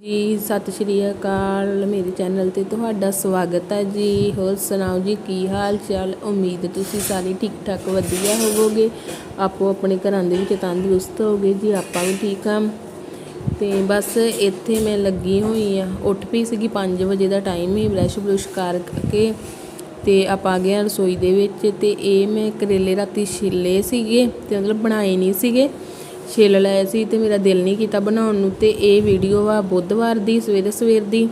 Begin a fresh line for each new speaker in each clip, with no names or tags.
ਜੀ, ਸਤਿ ਸ਼੍ਰੀ ਅਕਾਲ ਮੇਰੇ ਚੈਨਲ ਤੇ ਤੁਹਾਡਾ ਸਵਾਗਤ ਹੈ ਜੀ। ਹੋਰ ਸੁਣਾਓ ਜੀ, ਕੀ ਹਾਲ ਚਾਲ? ਉਮੀਦ ਤੁਸੀਂ ਸਾਰੇ ਠੀਕ ਠਾਕ ਵਧੀਆ ਹੋਵੋਗੇ। ਆਪੋ ਆਪਣੇ ਘਰਾਂ ਦੇ ਵਿੱਚ ਤੰਦਰੁਸਤ ਹੋਗੇ ਜੀ, ਆਪਾਂ ਵੀ ਠੀਕ ਹਾਂ। ਤੇ ਬਸ ਇੱਥੇ ਮੈਂ ਲੱਗੀ ਹੋਈ ਆ ਉੱਠ ਪਈ ਸੀਗੀ 5 ਵਜੇ ਦਾ ਟਾਈਮ ਹੀ ਬ੍ਰਸ਼ ਬਰੁਸ਼ ਕਰਕੇ ਤੇ ਆਪਾਂ ਆ ਗਏ ਹਾਂ ਰਸੋਈ ਦੇ ਵਿੱਚ ਤੇ ਇਹ ਮੈਂ ਕਰੇਲੇ ਰਾਤੀ ਛਿੱਲੇ ਸੀਗੇ ਤੇ ਮਤਲਬ ਬਣਾਏ ਨਹੀਂ ਸੀਗੇ। ਛਿੱਲ ਲਏ ਸੀ ਤੇ ਮੇਰਾ ਦਿਲ ਨਹੀਂ ਕੀਤਾ ਬਣਾਉਣ ਨੂੰ ਤੇ ਇਹ ਵੀਡੀਓ ਆ ਬੁੱਧਵਾਰ ਦੀ, ਸਵੇਰੇ ਸਵੇਰ ਦੀ।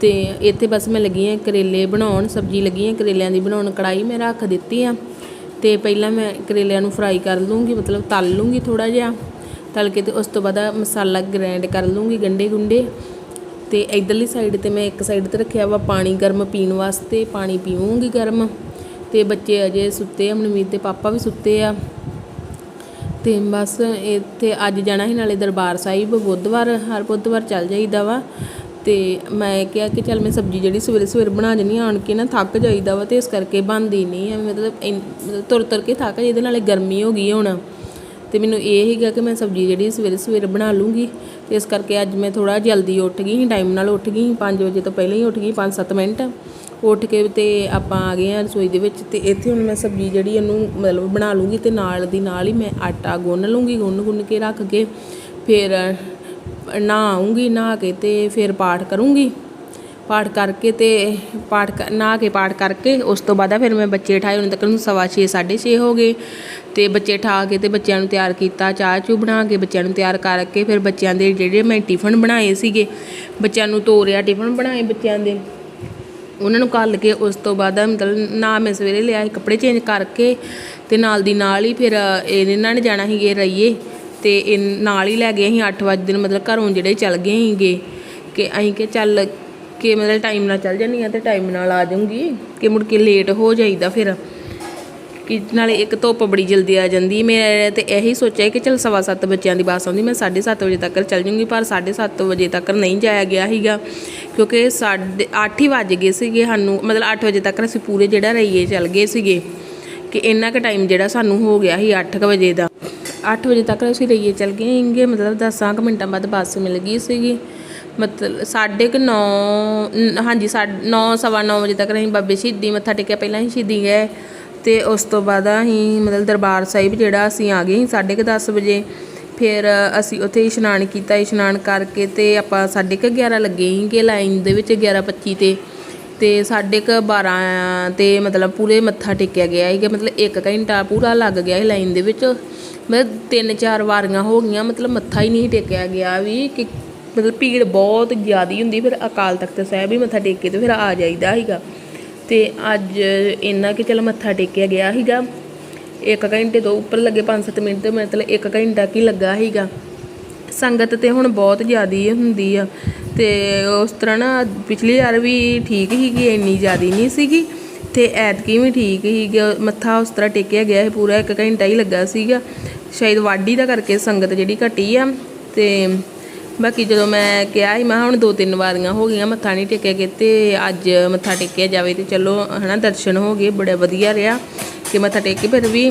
ਤੇ ਇੱਥੇ ਬਸ ਮੈਂ ਲੱਗੀ ਆ ਕਰੇਲੇ ਬਣਾਉਣ, ਸਬਜ਼ੀ ਲੱਗੀ ਆ ਕਰੇਲਿਆਂ ਦੀ ਬਣਾਉਣ ਕੜਾਈ ਮੈਂ ਰੱਖ ਦਿੱਤੀ ਆ। ਤੇ ਪਹਿਲਾਂ ਮੈਂ ਕਰੇਲਿਆਂ ਨੂੰ ਫਰਾਈ ਕਰ ਲੂੰਗੀ, ਮਤਲਬ ਤਲ ਲੂੰਗੀ ਥੋੜਾ ਜਿਹਾ। ਤਲ ਕੇ ਤੇ ਉਸ ਤੋਂ ਬਾਅਦ ਮਸਾਲਾ ਗ੍ਰਾਈਂਡ ਕਰ ਲੂੰਗੀ ਗੰਡੇ ਗੁੰਡੇ। ਤੇ ਇਧਰਲੀ ਸਾਈਡ ਤੇ ਮੈਂ ਇੱਕ ਸਾਈਡ ਤੇ ਰੱਖਿਆ ਵਾ ਪਾਣੀ ਗਰਮ ਪੀਣ ਵਾਸਤੇ, ਪਾਣੀ ਪੀਵਾਂਗੀ ਗਰਮ। ਤੇ ਬੱਚੇ ਅਜੇ ਸੁੱਤੇ ਆ, ਮਨਮੀਤ ਦੇ ਪਾਪਾ ਵੀ ਸੁੱਤੇ ਆ। ਅਤੇ ਬਸ ਇੱਥੇ ਅੱਜ ਜਾਣਾ ਸੀ, ਨਾਲੇ ਦਰਬਾਰ ਸਾਹਿਬ ਬੁੱਧਵਾਰ, ਹਰ ਬੁੱਧਵਾਰ ਚੱਲ ਜਾਈਦਾ ਵਾ। ਅਤੇ ਮੈਂ ਕਿਹਾ ਕਿ ਚੱਲ ਮੈਂ ਸਬਜ਼ੀ ਜਿਹੜੀ ਸਵੇਰੇ ਸਵੇਰੇ ਬਣਾ ਜਣੀ ਆਣ ਕੇ ਨਾ ਥੱਕ ਜਾਈਦਾ ਵਾ ਅਤੇ ਇਸ ਕਰਕੇ ਬਣਦੀ ਨਹੀਂ ਐ ਮਤਲਬ ਇੰਨ- ਤੁਰ ਤੁਰ ਕੇ ਥੱਕ ਜਾਈਦਾ, ਨਾਲੇ ਗਰਮੀ ਹੋ ਗਈ ਹੁਣ। ਤੇ ਮੈਨੂੰ ਇਹ ਹੀਗਾ ਕਿ ਮੈਂ ਸਬਜ਼ੀ ਜਿਹੜੀ ਸਵੇਰੇ ਸਵੇਰੇ ਬਣਾ ਲੂੰਗੀ। ਤੇ ਇਸ ਕਰਕੇ ਅੱਜ ਮੈਂ ਥੋੜਾ ਜਲਦੀ ਉੱਠ ਗਈ, ਟਾਈਮ ਨਾਲ ਉੱਠ ਗਈ 5 ਵਜੇ ਤੋਂ ਪਹਿਲਾਂ ਹੀ ਉੱਠ ਗਈ 5-7 ਮਿੰਟ। ਉੱਠ ਕੇ ਤੇ ਆਪਾਂ ਆ ਗਏ ਆ ਰਸੋਈ ਦੇ ਵਿੱਚ ਤੇ ਇੱਥੇ ਹੁਣ ਮੈਂ ਸਬਜ਼ੀ ਜਿਹੜੀ ਇਹਨੂੰ ਮਤਲਬ ਬਣਾ ਲੂੰਗੀ ਤੇ ਨਾਲ ਦੀ ਨਾਲ ਹੀ ਮੈਂ ਆਟਾ ਗੁੰਨ ਲੂੰਗੀ, ਗੁੰਨ ਗੁੰਨ ਕੇ ਰੱਖ ਕੇ, ਫਿਰ ਨਹਾਉਂਗੀ, ਨਹਾ ਕੇ ਤੇ ਫਿਰ ਪਾਠ ਕਰੂੰਗੀ। ਪਾਠ ਕਰਕੇ ਤੇ ਪਾਠ ਕ- ਨਹਾ ਕੇ ਪਾਠ ਕਰਕੇ ਉਸ ਤੋਂ ਬਾਅਦ ਫਿਰ ਮੈਂ ਬੱਚੇ ਠਾਏ ਉਹਨਾਂ ਤੱਕ ਨੂੰ ਸਵਾ ਛੇ, ਸਾਢੇ ਛੇ ਹੋ ਗਏ। ਤੇ ਬੱਚੇ ਠਾ ਕੇ ਤੇ ਬੱਚਿਆਂ ਨੂੰ ਤਿਆਰ ਕੀਤਾ, ਚਾਹ ਚੂ ਬਣਾ ਕੇ ਬੱਚਿਆਂ ਨੂੰ ਤਿਆਰ ਕਰਕੇ ਫਿਰ ਬੱਚਿਆਂ ਦੇ ਜਿਹੜੇ ਮੈਂ ਟਿਫਨ ਬਣਾਏ ਸੀਗੇ, ਬੱਚਿਆਂ ਨੂੰ ਤੋਰਿਆ ਟਿਫਨ ਬਣਾਏ ਬੱਚਿਆਂ ਦੇ। ਉਹਨਾਂ ਨੂੰ ਘੱਲ ਕੇ ਉਸ ਤੋਂ ਬਾਅਦ ਮਤਲਬ ਨਾ ਮੈਂ ਸਵੇਰੇ ਲਿਆ ਸੀ ਕੱਪੜੇ ਚੇਂਜ ਕਰਕੇ ਤੇ ਨਾਲ ਦੀ ਨਾਲ ਹੀ ਫਿਰ ਇਹਨਾਂ ਨੇ ਜਾਣਾ ਸੀਗੇ ਰਈਏ ਤੇ ਇਹ ਨਾਲ ਹੀ ਲੈ ਗਏ ਅਸੀਂ 8 ਵਜੇ ਦਿਨ ਮਤਲਬ ਘਰੋਂ ਜਿਹੜੇ ਚੱਲ ਗਏ ਸੀਗੇ। ਕਿ ਅਸੀਂ ਕਿ ਚੱਲ ਕਿ ਮਤਲਬ ਟਾਈਮ ਨਾਲ ਚੱਲ ਜਾਂਦੀ ਆ ਤੇ ਟਾਈਮ ਨਾਲ ਆ ਜਾਊਂਗੀ ਕਿ ਮੁੜ ਕੇ ਲੇਟ ਹੋ ਜਾਈਦਾ ਫਿਰ। ਕਿ ਨਾਲੇ ਇੱਕ ਧੁੱਪ ਬੜੀ ਜਲਦੀ ਆ ਜਾਂਦੀ। ਮੈਂ ਤੇ ਇਹੀ ਸੋਚਿਆ ਕਿ ਚਲ ਸਵਾ ਸੱਤ ਬੱਚਿਆਂ ਦੀ ਬੱਸ ਆਉਂਦੀ। ਮੈਂ 7:30 ਵਜੇ ਤੱਕ ਚੱਲ ਜੂੰਗੀ ਪਰ 7:30 ਵਜੇ ਤੱਕ ਨਹੀਂ ਜਾਇਆ ਗਿਆ ਸੀਗਾ। ਕਿਉਂਕਿ ਸਾਢੇ ਅੱਠ ਹੀ ਵੱਜ ਗਏ ਸੀਗੇ ਸਾਨੂੰ। ਮਤਲਬ 8 ਵਜੇ ਤੱਕ ਅਸੀਂ ਪੂਰੇ ਜਿਹੜਾ ਰਹੀਏ, ਚੱਲ ਗਏ ਸੀਗੇ। ਕਿ ਇੰਨਾ ਕੁ ਟਾਈਮ ਜਿਹੜਾ ਸਾਨੂੰ ਹੋ ਗਿਆ ਸੀ 8 ਵਜੇ ਦਾ। 8 ਵਜੇ ਤੱਕ ਅਸੀਂ ਰਹੀਏ, ਚੱਲ ਗਏਗੇ ਮਤਲਬ 10 ਕੁ ਮਿੰਟਾਂ ਬਾਅਦ ਬੱਸ ਮਿਲ ਗਈ ਸੀਗੀ। ਮਤਲਬ ਸਾਢੇ ਕੁ ਨੌ ਹਾਂਜੀ, ਸਾਢੇ, ਨੌ, ਸਵਾ ਨੌ ਵਜੇ ਤੱਕ ਅਸੀਂ ਬਾਬੇ ਸ਼ਹੀਦੀ ਮੱਥਾ ਟੇਕਿਆ। ਪਹਿਲਾਂ ਹੀ ਸ਼ਹੀਦੀ ਗਏ ਤੇ ਉਸ ਤੋਂ ਬਾਅਦ ਅਸੀਂ ਮਤਲਬ ਦਰਬਾਰ ਸਾਹਿਬ ਜਿਹੜਾ ਅਸੀਂ ਆ ਗਏ ਸੀ ਸਾਢੇ ਕੁ 10 ਵਜੇ। ਫਿਰ ਅਸੀਂ ਉੱਥੇ ਇਸ਼ਨਾਨ ਕੀਤਾ, ਇਸ਼ਨਾਨ ਕਰਕੇ ਤੇ ਆਪਾਂ ਸਾਢੇ ਕੁ 11 ਲੱਗੇ ਸੀਗੇ ਲਾਈਨ ਦੇ ਵਿੱਚ 11:25 ਤੇ। ਤੇ ਸਾਢੇ ਕੁ 12 ਤੇ ਮਤਲਬ ਪੂਰੇ ਮੱਥਾ ਟੇਕਿਆ ਗਿਆ ਸੀਗਾ ਮਤਲਬ 1 ਘੰਟਾ ਪੂਰਾ ਲੱਗ ਗਿਆ ਸੀ ਲਾਈਨ ਦੇ ਵਿੱਚ। ਮਤਲਬ ਤਿੰਨ ਚਾਰ ਵਾਰੀਆਂ ਹੋ ਗਈਆਂ, ਮਤਲਬ ਮੱਥਾ ਹੀ ਨਹੀਂ ਟੇਕਿਆ ਗਿਆ ਵੀ ਕਿ ਮਤਲਬ ਭੀੜ ਬਹੁਤ ਜ਼ਿਆਦੀ ਹੁੰਦੀ, ਫਿਰ ਅਕਾਲ ਤਖਤ ਸਾਹਿਬ ਹੀ ਮੱਥਾ ਟੇਕ ਕੇ ਤੇ ਫਿਰ ਆ ਜਾਈਦਾ ਸੀਗਾ। ਤੇ ਅੱਜ ਇੰਨਾ ਕਿ ਚਲ ਮੱਥਾ ਟੇਕਿਆ ਗਿਆ ਸੀਗਾ। ਇੱਕ ਘੰਟੇ ਤੋਂ ਉੱਪਰ ਲੱਗੇ 5-7 ਮਿੰਟ ਤੇ ਮਤਲਬ ਇੱਕ ਘੰਟਾ ਕੀ ਲੱਗਾ ਸੀਗਾ। ਸੰਗਤ ਤੇ ਹੁਣ ਬਹੁਤ ਜ਼ਿਆਦੀ ਹੁੰਦੀ ਆ। ਤੇ ਉਸ ਤਰ੍ਹਾਂ ਨਾ ਪਿਛਲੀ ਵਾਰ ਵੀ ਠੀਕ ਸੀਗੀ, ਇੰਨੀ ਜ਼ਿਆਦੀ ਨਹੀਂ ਸੀਗੀ। ਤੇ ਐਤਕੀ ਵੀ ਠੀਕ ਸੀਗਾ। ਮੱਥਾ ਉਸ ਤਰ੍ਹਾਂ ਟੇਕਿਆ ਗਿਆ ਸੀ, ਪੂਰਾ ਇੱਕ ਘੰਟਾ ਹੀ ਲੱਗਾ ਸੀਗਾ। ਸ਼ਾਇਦ ਵਾਢੀ ਦਾ ਕਰਕੇ ਸੰਗਤ ਜਿਹੜੀ ਘਟੀ ਆ। ਤੇ ਬਾਕੀ ਜਦੋਂ ਮੈਂ ਕਿਹਾ ਸੀ, ਮੈਂ ਕਿਹਾ ਹੁਣ ਦੋ ਤਿੰਨ ਵਾਰੀਆਂ ਹੋ ਗਈਆਂ, ਮੱਥਾ ਨਹੀਂ ਟੇਕਿਆ ਗਿਆ ਤੇ ਅੱਜ ਮੱਥਾ ਟੇਕਿਆ ਜਾਵੇ ਤੇ ਚਲੋ, ਹਨਾ, ਦਰਸ਼ਨ ਹੋ ਗਏ, ਬੜਾ ਵਧੀਆ ਰਿਹਾ ਕਿ ਮੱਥਾ ਟੇਕ ਕੇ ਫਿਰ ਵੀ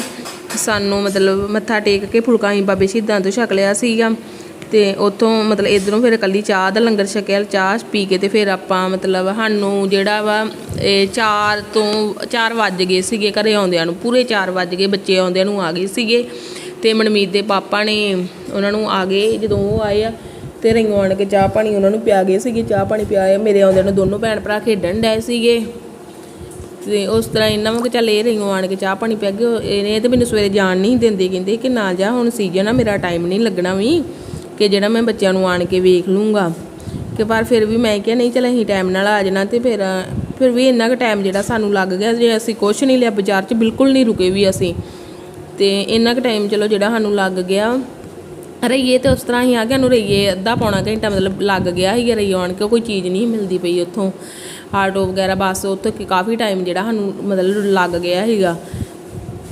ਸਾਨੂੰ ਮਤਲਬ ਮੱਥਾ ਟੇਕ ਕੇ ਫੁਲਕਾ ਹੀ ਬਾਬੇ ਸ਼ਹੀਦਾਂ ਤੋਂ ਛਕ ਲਿਆ ਸੀਗਾ। ਤੇ ਉੱਥੋਂ ਮਤਲਬ ਇਧਰੋਂ ਫਿਰ ਇਕੱਲੀ ਚਾਹ ਦਾ ਲੰਗਰ ਛਕਿਆ, ਚਾਹ ਪੀ ਕੇ ਤੇ ਫਿਰ ਆਪਾਂ ਮਤਲਬ ਸਾਨੂੰ ਜਿਹੜਾ ਵਾ, ਇਹ 4 ਤੋਂ 4 ਵੱਜ ਗਏ ਸੀਗੇ ਘਰੇ ਆਉਂਦਿਆਂ ਨੂੰ, ਪੂਰੇ 4 ਵੱਜ ਗਏ, ਬੱਚੇ ਆਉਂਦਿਆਂ ਨੂੰ ਆ ਗਏ ਸੀਗੇ। ਤੇ ਮਨਮੀਤ ਦੇ ਪਾਪਾ ਨੇ ਉਹਨਾਂ ਨੂੰ ਆ ਗਏ, ਜਦੋਂ ਉਹ ਆਏ ਆ ਤੇ ਰਈਓ ਆਣ ਕੇ ਚਾਹ ਪਾਣੀ ਉਹਨਾਂ ਨੂੰ ਪਿਆ ਗਏ ਸੀਗੇ, ਚਾਹ ਪਾਣੀ ਪਿਆਏ, ਮੇਰੇ ਆਉਂਦਿਆਂ ਨੂੰ ਦੋਨੋਂ ਭੈਣ ਭਰਾ ਖੇਡਣ ਡਏ ਸੀਗੇ। ਤੇ ਉਸ ਤਰ੍ਹਾਂ ਇਹਨਾਂ ਨੂੰ ਕਿ ਚੱਲ ਇਹ ਰਹੀਓ ਆਣ ਕੇ ਚਾਹ ਪਾਣੀ ਪਿਆ ਗਏ ਇਹਨੇ ਤੇ ਮੈਨੂੰ ਸਵੇਰੇ ਜਾਣ ਨਹੀਂ ਦਿੰਦੇ, ਕਹਿੰਦੇ ਕਿ ਨਾ ਜਾ, ਹੁਣ ਸੀਜ਼ਨ ਆ ਮੇਰਾ ਟਾਈਮ ਨਹੀਂ ਲੱਗਣਾ ਵੀ, ਕਿ ਜਿਹੜਾ ਮੈਂ ਬੱਚਿਆਂ ਨੂੰ ਆਣ ਕੇ ਵੇਖ ਲੂੰਗਾ। ਕਿ ਪਰ ਫਿਰ ਵੀ ਮੈਂ ਕਿਹਾ, ਨਹੀਂ ਚੱਲ ਅਸੀਂ ਟਾਈਮ ਨਾਲ ਆ ਜਾਣਾ ਤੇ ਫਿਰ ਫਿਰ ਵੀ ਇੰਨਾ ਕੁ ਟਾਈਮ ਜਿਹੜਾ ਸਾਨੂੰ ਲੱਗ ਗਿਆ, ਜੇ ਅਸੀਂ ਕੁਛ ਨਹੀਂ ਲਿਆ, ਬਾਜ਼ਾਰ 'ਚ ਬਿਲਕੁਲ ਨਹੀਂ ਰੁਕੇ ਵੀ ਅਸੀਂ। ਤੇ ਇੰਨਾ ਕੁ ਟਾਈਮ ਚਲੋ ਜਿਹੜਾ ਸਾਨੂੰ ਲੱਗ ਗਿਆ। ਰਹੀਏ ਤੇ ਉਸ ਤਰ੍ਹਾਂ ਹੀ ਆ ਗਿਆ ਨੂੰ ਰਹੀਏ, ਅੱਧਾ ਪੌਣਾ ਘੰਟਾ ਮਤਲਬ ਲੱਗ ਗਿਆ ਸੀ ਰਹੀਏ ਆਉਣ ਕੇ, ਕੋਈ ਚੀਜ਼ ਨਹੀਂ ਮਿਲਦੀ ਪਈ ਉੱਥੋਂ। ਆਟੋ ਵਗੈਰਾ, ਬੱਸ, ਉੱਥੇ ਕਾਫੀ ਟਾਈਮ ਜਿਹੜਾ ਸਾਨੂੰ ਮਤਲਬ ਲੱਗ ਗਿਆ ਸੀਗਾ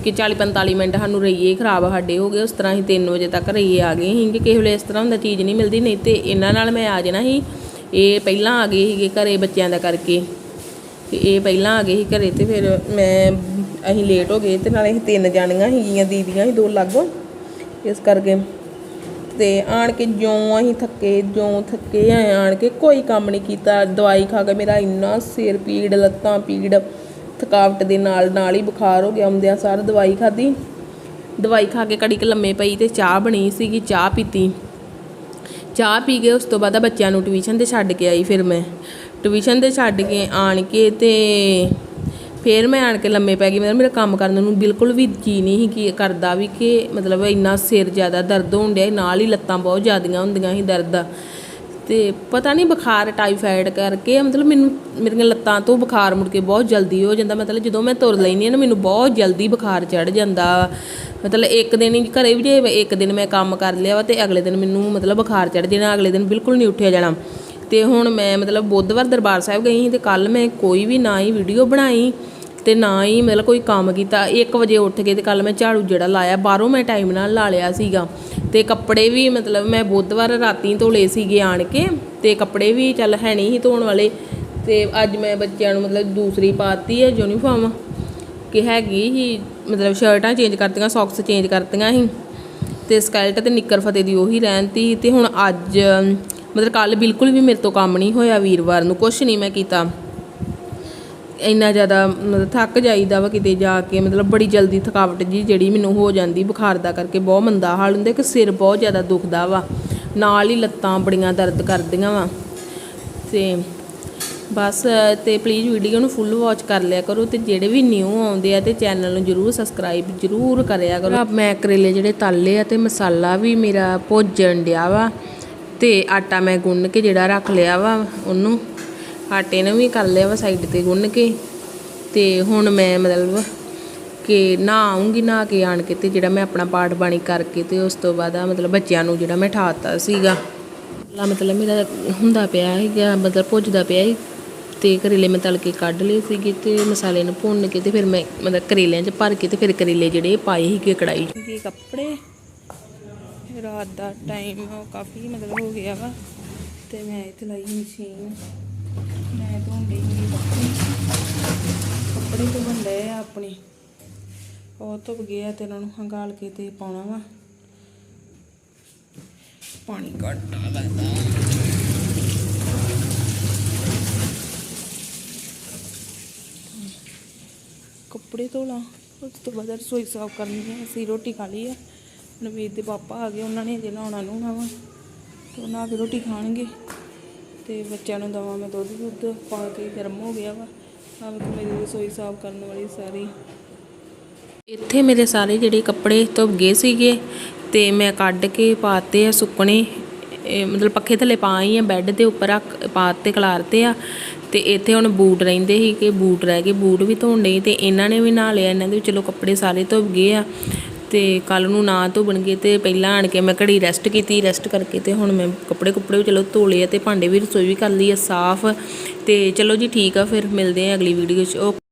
ਕਿ 40 45 ਮਿੰਟ ਸਾਨੂੰ ਰਹੀਏ, ਖਰਾਬ ਸਾਡੇ ਹੋ ਗਏ, ਉਸ ਤਰ੍ਹਾਂ ਹੀ 3 ਵਜੇ ਤੱਕ ਰਹੀਏ, ਆ ਗਏ ਸੀ ਕਿ ਕਿਸੇ ਵੇਲੇ ਇਸ ਤਰ੍ਹਾਂ ਹੁੰਦਾ ਚੀਜ਼ ਨਹੀਂ ਮਿਲਦੀ, ਨਹੀਂ ਤੇ ਇਹਨਾਂ ਨਾਲ ਮੈਂ ਆ ਜਾਣਾ ਸੀ। ਇਹ ਪਹਿਲਾਂ ਆ ਗਏ ਸੀਗੇ ਘਰੇ ਬੱਚਿਆਂ ਦਾ ਕਰਕੇ। ਕਿ ਇਹ ਪਹਿਲਾਂ ਆ ਗਏ ਸੀ ਘਰੇ ਤੇ ਫਿਰ ਮੈਂ, ਅਸੀਂ ਲੇਟ ਹੋ ਗਏ ਤੇ ਨਾਲੇ ਅਸੀਂ ਤਿੰਨ ਜਾਣੀਆਂ ਸੀਗੀਆਂ, ਦੀਦੀਆਂ ਸੀ ਦੋ ਲਾਗੋ ਇਸ ਕਰਕੇ ਤੇ ਆਣ ਕੇ ਜਿਉਂ ਅਸੀਂ ਥੱਕੇ, ਜਿਉਂ ਥੱਕੇ ਆਏ ਆਣ ਕੇ, ਕੋਈ ਕੰਮ ਨਹੀਂ ਕੀਤਾ। ਦਵਾਈ ਖਾ ਕੇ ਮੇਰਾ ਇੰਨਾ ਸਿਰ ਪੀੜ, ਲੱਤਾਂ ਪੀੜ, ਥਕਾਵਟ ਦੇ ਨਾਲ ਨਾਲ ਹੀ ਬੁਖਾਰ ਹੋ ਗਿਆ ਆਉਂਦਿਆਂ ਸਾਰ ਦਵਾਈ ਖਾਧੀ। ਦਵਾਈ ਖਾ ਕੇ ਕੜੀ ਕੁ ਲੰਮੇ ਪਈ ਤੇ ਚਾਹ ਬਣੀ ਸੀਗੀ, ਚਾਹ ਪੀਤੀ। ਚਾਹ ਪੀ ਕੇ ਉਸ ਤੋਂ ਬਾਅਦ ਬੱਚਿਆਂ ਨੂੰ ਟਿਊਸ਼ਨ ਤੇ ਛੱਡ ਕੇ ਆਈ ਫਿਰ ਮੈਂ। ਟਿਊਸ਼ਨ ਤੇ ਛੱਡ ਕੇ ਆਣ ਕੇ ਤੇ ਫਿਰ ਮੈਂ ਆਣ ਕੇ ਲੰਮੇ ਪੈ ਗਈ, ਮਤਲਬ ਮੇਰਾ ਕੰਮ ਕਰਨ ਨੂੰ ਬਿਲਕੁਲ ਵੀ ਜੀ ਨਹੀਂ ਸੀ ਕੀ ਕਰਦਾ ਵੀ ਕਿ ਮਤਲਬ ਇੰਨਾ ਸਿਰ ਜ਼ਿਆਦਾ ਦਰਦ ਹੋਣ ਡਿਆ, ਨਾਲ ਹੀ ਲੱਤਾਂ ਬਹੁਤ ਜ਼ਿਆਦੀਆਂ ਹੁੰਦੀਆਂ ਸੀ ਦਰਦ ਤੇ ਪਤਾ ਨਹੀਂ ਬੁਖਾਰ ਟਾਈਫਾਇਡ ਕਰਕੇ ਮਤਲਬ ਮੈਨੂੰ, ਮੇਰੀਆਂ ਲੱਤਾਂ ਤੋਂ ਬੁਖਾਰ ਮੁੜ ਕੇ ਬਹੁਤ ਜਲਦੀ ਹੋ ਜਾਂਦਾ, ਮਤਲਬ ਜਦੋਂ ਮੈਂ ਤੁਰ ਲੈਂਦੀ ਹਾਂ ਨਾ, ਮੈਨੂੰ ਬਹੁਤ ਜਲਦੀ ਬੁਖਾਰ ਚੜ ਜਾਂਦਾ ਵਾ। ਮਤਲਬ ਇੱਕ ਦਿਨ ਹੀ ਘਰੇ ਵੀ ਜੇ ਇੱਕ ਦਿਨ ਮੈਂ ਕੰਮ ਕਰ ਲਿਆ ਵਾ ਤੇ ਅਗਲੇ ਦਿਨ ਮੈਨੂੰ ਮਤਲਬ ਬੁਖਾਰ ਚੜ ਜਾਣਾ, ਅਗਲੇ ਦਿਨ ਬਿਲਕੁਲ ਨਹੀਂ ਉੱਠਿਆ ਜਾਣਾ। ਤੇ ਹੁਣ ਮੈਂ ਮਤਲਬ ਬੁੱਧਵਾਰ ਦਰਬਾਰ ਸਾਹਿਬ ਗਈ ਸੀ ਤੇ ਕੱਲ ਮੈਂ ਕੋਈ ਵੀ ਨਾ ਹੀ ਵੀਡੀਓ ਬਣਾਈ। ਅਤੇ ਨਾ ਹੀ ਮਤਲਬ ਕੋਈ ਕੰਮ ਕੀਤਾ। ਇੱਕ ਵਜੇ ਉੱਠ ਕੇ ਅਤੇ ਕੱਲ੍ਹ ਮੈਂ ਝਾੜੂ ਜਿਹੜਾ ਲਾਇਆ, ਬਾਹਰੋਂ ਮੈਂ ਟਾਈਮ ਨਾਲ ਲਾ ਲਿਆ ਸੀਗਾ। ਅਤੇ ਕੱਪੜੇ ਵੀ ਮਤਲਬ ਮੈਂ ਬੁੱਧਵਾਰ ਰਾਤੀ ਧੋਲੇ ਸੀਗੇ ਆਣ ਕੇ ਅਤੇ ਕੱਪੜੇ ਵੀ ਚੱਲ ਹੈ ਨਹੀਂ ਸੀ ਧੋਣ ਵਾਲੇ। ਅਤੇ ਅੱਜ ਮੈਂ ਬੱਚਿਆਂ ਨੂੰ ਮਤਲਬ ਦੂਸਰੀ ਪਾਤੀ ਹੈ ਯੂਨੀਫਾਰਮ ਕਿ ਹੈਗੀ ਹੀ ਮਤਲਬ ਸ਼ਰਟਾਂ ਚੇਂਜ ਕਰਤੀਆਂ ਸੌਕਸ ਚੇਂਜ ਕਰਤੀਆਂ ਸੀ। ਤੇ ਸਕੈਲਟ ਤੇ ਨਿੱਕਰ ਫਤੇ ਦੀ ਉਹੀ ਰਹਿਣਤੀ ਤੇ ਹੁਣ ਅੱਜ, ਮਤਲਬ ਕੱਲ ਬਿਲਕੁਲ ਵੀ ਮੇਰੇ ਤੋਂ ਕੰਮ ਨਹੀਂ ਹੋਇਆ ਵੀਰਵਾਰ ਨੂੰ ਕੁਝ ਨਹੀਂ ਮੈਂ ਕੀਤਾ। ਇੰਨਾ ਜ਼ਿਆਦਾ ਮਤਲਬ ਥੱਕ ਜਾਈਦਾ ਵਾ ਕਿਤੇ ਜਾ ਕੇ, ਮਤਲਬ ਬੜੀ ਜਲਦੀ ਥਕਾਵਟ ਜੀ ਜਿਹੜੀ ਮੈਨੂੰ ਹੋ ਜਾਂਦੀ ਬੁਖਾਰ ਦਾ ਕਰਕੇ, ਬਹੁਤ ਮੰਦਾ ਹਾਲ ਹੁੰਦਾ ਕਿ ਸਿਰ ਬਹੁਤ ਜ਼ਿਆਦਾ ਦੁਖਦਾ ਵਾ। ਨਾਲ ਹੀ ਲੱਤਾਂ ਬੜੀਆਂ ਦਰਦ ਕਰਦੀਆਂ ਵਾ। ਤੇ ਬਸ ਤੇ ਪਲੀਜ਼ ਵੀਡੀਓ ਨੂੰ ਫੁੱਲ ਵਾਚ ਕਰ ਲਿਆ ਕਰੋ ਤੇ ਜਿਹੜੇ ਵੀ ਨਿਊ ਆਉਂਦੇ ਆ ਤੇ ਚੈਨਲ ਨੂੰ ਜਰੂਰ ਸਬਸਕ੍ਰਾਈਬ ਜਰੂਰ ਕਰਿਆ ਕਰੋ। ਮੈਂ ਕਰੇਲੇ ਜਿਹੜੇ ਤਾਲੇ ਆ ਤੇ ਮਸਾਲਾ ਵੀ ਮੇਰਾ ਭੋਜਨ ਡਿਆ ਵਾ ਤੇ ਆਟਾ ਮੈਂ ਗੁੰਨ ਕੇ ਜਿਹੜਾ ਰੱਖ ਲਿਆ ਵਾ ਉਹਨੂੰ। ਆਟੇ ਨੂੰ ਵੀ ਕਰ ਲਿਆ ਵਾ ਸਾਈਡ ਤੇ ਗੁੰਨ ਕੇ। ਤੇ ਹੁਣ ਮੈਂ ਮਤਲਬ ਕਿ ਨਾ ਆਉਂਗੀ ਨਾ ਕੇ ਆਣ ਕੇ ਤੇ ਜਿਹੜਾ ਮੈਂ ਆਪਣਾ ਪਾਠ ਬਾਣੀ ਕਰਕੇ ਤੇ ਉਸ ਤੋਂ ਬਾਅਦ ਆ ਮਤਲਬ ਬੱਚਿਆਂ ਨੂੰ ਜਿਹੜਾ ਮੈਂ ਠਾਤਾ ਸੀਗਾ। ਲਾ ਮਤਲਬ ਮੇਰਾ ਹੁੰਦਾ ਪਿਆ ਹੈਗਾ ਮਤਲਬ ਭੁੱਜਦਾ ਪਿਆ ਸੀ। ਤੇ ਕਰੇਲੇ ਮੈਂ ਤਲ ਕੇ ਕੱਢ ਲਏ ਸੀਗੇ ਤੇ ਮਸਾਲੇ ਨੂੰ ਭੁੰਨ ਕੇ ਤੇ ਫਿਰ ਮੈਂ ਮਤਲਬ ਕਰੇਲਿਆਂ 'ਚ ਭਰ ਕੇ ਤੇ ਫਿਰ ਕਰੇਲੇ ਜਿਹੜੇ ਪਾਏ ਸੀਗੇ ਕੜਾਈ 'ਚ। ਇਹ ਕੱਪੜੇ। ਰਾਤ ਦਾ ਟਾਈਮ ਕਾਫੀ ਮਤਲਬ ਹੋ ਗਿਆ ਵਾ। ਤੇ ਮੈਂ ਇੱਥੇ ਲਾਈ ਮਸ਼ੀਨ। ਮੈਂ ਧੋਂਦੀ ਨਹੀਂ ਕੱਪੜੇ ਕੱਪੜੇ ਤੋਂ ਬੰਦੇ ਆ ਆਪਣੇ। ਉਹ ਧੁੱਪ ਗਏ ਆ ਤੇ ਇਹਨਾਂ ਨੂੰ ਹੰਗਾਲ ਕੇ ਤੇ ਪਾਉਣਾ ਵਾ। ਪਾਣੀ ਘੱਟ ਆ ਲੱਗਦਾ। ਕੱਪੜੇ ਧੋ ਲਾਂ। ਉਸ ਤੋਂ ਬਾਅਦ ਰਸੋਈ ਸਾਫ਼ ਕਰਨੀ ਹੈ ਅਸੀਂ ਰੋਟੀ ਖਾ ਲਈ ਹੈ ਨਵੀਦ ਦੇ ਪਾਪਾ ਆ ਗਏ। ਉਹਨਾਂ ਨੇ ਅਜੇ ਨਹਾਉਣਾ ਨੂਣਾ ਵਾ। ਤੇ ਉਹਨਾਂ ਆ ਕੇ ਰੋਟੀ ਖਾਣਗੇ। ਤੇ ਬੱਚਿਆਂ ਨੂੰ ਦਵਾਂ ਮੈਂ ਦੁੱਧ ਦੁੱਧ ਪਾ ਕੇ ਗਰਮ ਹੋ ਗਿਆ ਵਾ। ਆ ਵੇਖੋ ਮੇਰੀ ਰਸੋਈ ਸਾਫ਼ ਕਰਨ ਵਾਲੀ ਸਾਰੀ। ਇੱਥੇ ਮੇਰੇ ਸਾਰੇ ਜਿਹੜੇ ਕੱਪੜੇ ਧੁੱਪ ਗਏ ਸੀਗੇ ਤੇ ਮੈਂ ਕੱਢ ਕੇ ਪਾਤੇ ਆ ਸੁੱਕਣੇ। ਮਤਲਬ ਪੱਖੇ ਥੱਲੇ ਪਾ ਆਈ ਆ, ਬੈੱਡ ਦੇ ਉੱਪਰ ਰੱਖ ਪਾਤੇ ਖਲਾਰਤੇ ਆ। ਤੇ ਇੱਥੇ ਹੁਣ ਬੂਟ ਰਹਿੰਦੇ ਸੀ ਕਿ ਬੂਟ ਰਹਿ ਗਏ, ਬੂਟ ਵੀ ਧੋਣ ਡਈ ਤੇ ਇਹਨਾਂ ਨੇ ਵੀ ਨਹਾ ਲਿਆ ਇਹਨਾਂ ਦੇ ਚਲੋ ਕੱਪੜੇ ਸਾਰੇ ਧੁੱਪ ਗਏ ਆ। ਅਤੇ ਕੱਲ੍ਹ ਨੂੰ ਨਾ ਧੋਣਗੇ ਅਤੇ ਪਹਿਲਾਂ ਆਣ ਕੇ ਮੈਂ ਘੜੀ ਰੈਸਟ ਕੀਤੀ ਰੈਸਟ ਕਰਕੇ ਅਤੇ ਹੁਣ ਮੈਂ ਕੱਪੜੇ ਕੁੱਪੜੇ ਵੀ ਚਲੋ ਧੋ ਲਏ ਆ ਅਤੇ ਭਾਂਡੇ ਵੀ ਰਸੋਈ ਵੀ ਕਰ ਲਈ ਆ ਸਾਫ਼ ਅਤੇ ਚਲੋ ਜੀ ਠੀਕ ਆ, ਫਿਰ ਮਿਲਦੇ ਹਾਂ ਅਗਲੀ ਵੀਡੀਓ 'ਚ, ਓਕੇ।